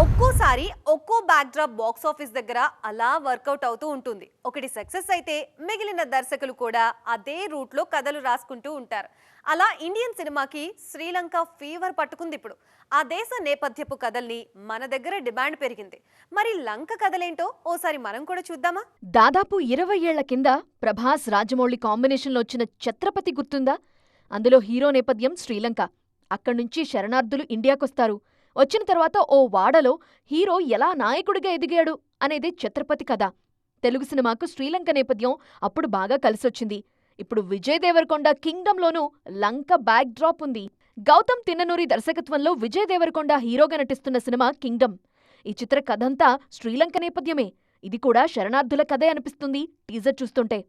ఒక్కోసారి ఒక్కో back drop box office దగ్గర అలా వర్కౌట్ అవుతూ ఉంటుంది. ఒకటి సక్సెస్ అయితే మిగిలిన దర్శకులు కూడా అదే రూట్లో కథలు రాసుకుంటూ ఉంటారు. అలా ఇండియన్ సినిమాకి శ్రీలంక ఫీవర్ పట్టుకుంది ఇప్పుడు. ఆ దేశ నేపథ్యపు కథల్ని మన దగ్గర డిమాండ్ పెరిగింది. మరి లంక కథలేంటో ఓసారి మనం కూడా చూద్దామా? దాదాపు ఇరవై ఏళ్ళ కింద ప్రభాస్ రాజమౌళి కాంబినేషన్లో వచ్చిన ఛత్రపతి గుర్తుందా? అందులో హీరో నేపథ్యం శ్రీలంక. అక్కడ్నుంచి శరణార్థులు ఇండియాకొస్తారు వచ్చిన తర్వాత ఓ వాడలో హీరో ఎలా నాయకుడిగా ఎదిగాడు అనేది ఛత్రపతి కథ. తెలుగు సినిమాకు శ్రీలంక నేపథ్యం అప్పుడు బాగా కలిసొచ్చింది. ఇప్పుడు విజయ్ దేవరకొండ కింగ్డంలోనూ లంక బ్యాక్ డ్రాప్ ఉంది. గౌతమ్ తిన్ననూరి దర్శకత్వంలో విజయ్ దేవరకొండ హీరోగా నటిస్తున్న సినిమా కింగ్డమ్. ఈ చిత్ర కథంతా శ్రీలంక నేపథ్యమే. ఇది కూడా శరణార్థుల కథే అనిపిస్తుంది టీజర్ చూస్తుంటే.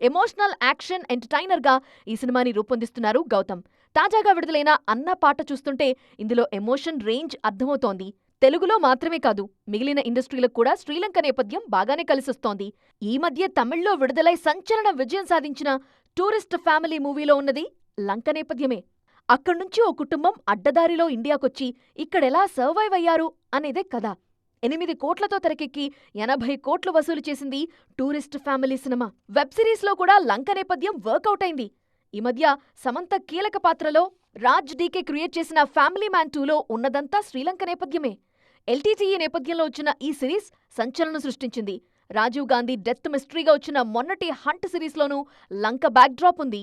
ఎమోషనల్ యాక్షన్ ఎంటర్టైనర్గా ఈ సినిమాని రూపొందిస్తున్నారు గౌతమ్. తాజాగా విడుదలైన అన్న పాట చూస్తుంటే ఇందులో ఎమోషన్ రేంజ్ అర్థమవుతోంది. తెలుగులో మాత్రమే కాదు మిగిలిన ఇండస్ట్రీలకు కూడా శ్రీలంక నేపథ్యం బాగానే కలిసొస్తోంది. ఈ మధ్య తమిళ్ళో విడుదలై సంచలన విజయం సాధించిన టూరిస్ట్ ఫ్యామిలీ మూవీలో ఉన్నది లంక నేపథ్యమే. అక్కడ్నుంచి ఓ కుటుంబం అడ్డదారిలో ఇండియాకొచ్చి ఇక్కడెలా సర్వైవ్ అయ్యారు అనేదే కథ. ఎనిమిది కోట్లతో తెరకెక్కి ఎనభై కోట్లు వసూలు చేసింది టూరిస్ట్ ఫ్యామిలీ సినిమా. వెబ్ సిరీస్లో కూడా లంక నేపథ్యం వర్కౌట్ అయింది. ఈ మధ్య సమంత కీలక పాత్రలో రాజ్ డీకే క్రియేట్ చేసిన ఫ్యామిలీ మ్యాన్ టూలో ఉన్నదంతా శ్రీలంక నేపథ్యమే. ఎల్టీటీఈ నేపథ్యంలో వచ్చిన ఈ సిరీస్ సంచలనం సృష్టించింది. రాజీవ్ గాంధీ డెత్ మిస్టరీగా వచ్చిన మొన్నటి హంట్ సిరీస్లోనూ లంక బ్యాక్డ్రాప్ ఉంది.